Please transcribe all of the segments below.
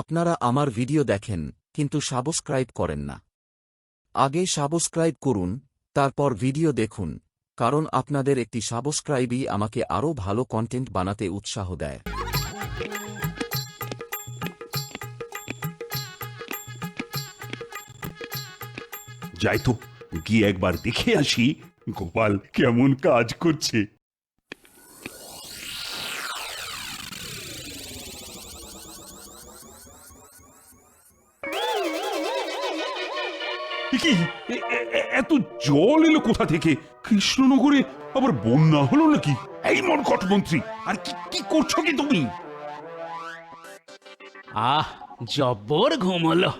আপনারা আমার ভিডিও দেখেন, কিন্তু সাবস্ক্রাইব করেন না। আগে সাবস্ক্রাইব করুন, তারপর ভিডিও দেখুন, কারণ আপনাদের একটি সাবস্ক্রাইবই আমাকে আরও ভালো কন্টেন্ট বানাতে উৎসাহ দেয়। যাই তো, গিয়ে একবার দেখে আসি, গোপাল কেমন কাজ করছে। কি? এত জল এলো কোথা থেকে? কৃষ্ণনগরে আবার বন্যা হলো নাকি? এই মন মন্ত্রী আর কি কি করছ কি তুমি? আহ, জব্বর ঘুম হলো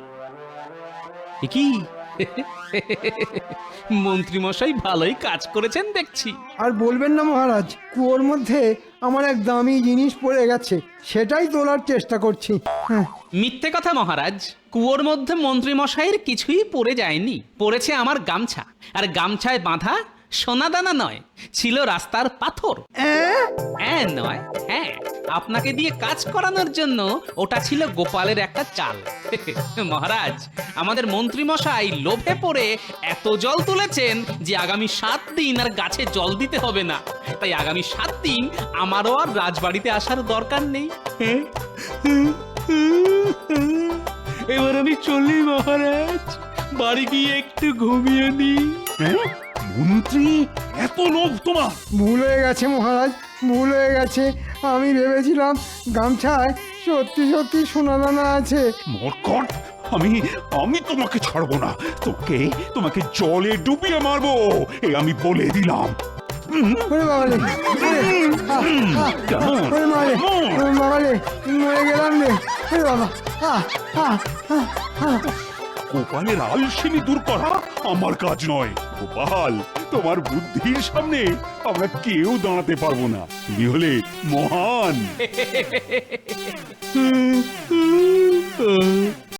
কি? মন্ত্রীমশাই ভালোই কাজ করেছেন দেখছি। আর বলবেন না মহারাজ কুয়োর মধ্যে আমার এক দামি জিনিস পড়ে গেছে সেটাই তোলার চেষ্টা করছি। হ্যাঁ। মিথ্যে কথা মহারাজ কুয়োর মধ্যে মন্ত্রীমশাইয়ের কিছুই পড়ে যায়নি পড়েছে আমার গামছা আর গামছায় বাঁধা সোনাদানা নয় ছিল রাস্তার পাথর। হ্যাঁ নয় হ্যাঁ। আপনাকে দিয়ে কাজ করানোর জন্য ওটা ছিল গোপালের একটা চাল। মহারাজ আমাদের মন্ত্রীমশাই লোভে পড়ে এত জল তুলেছেন যে আগামী সাত দিন আর গাছে জল দিতে হবে না। তাই আগামী সাত দিন আমারও আর রাজবাড়িতে আসার দরকার নেই। এবার আমি চলি মহারাজ বাড়ি গিয়ে একটু ঘুমিয়ে নিই। হ্যাঁ? মন্ত্রী এত লোভ তোমার। ভুল হয়ে গেছে মহারাজ। ভুল হয়ে গেছে। আমি ভেবেছিলাম গামছায় সত্যি সত্যি সোনাদানা আছে। মরকট আমি আমি তোমাকে ছাড়বো না। তোকে তোমাকে জলে ডুবিয়ে মারবো এ আমি বলে দিলাম। ওরে বাবালে ওরে মারে ওরে বাবালে মরে গেলাম রে। ওরে বাবা। গোপালের আলসেমি দূর করা আমার কাজ নয়। গোপাল, তোমার বুদ্ধির সামনে আমরা কেউ দাঁড়াতে পারব না। তুমি হলে মহান।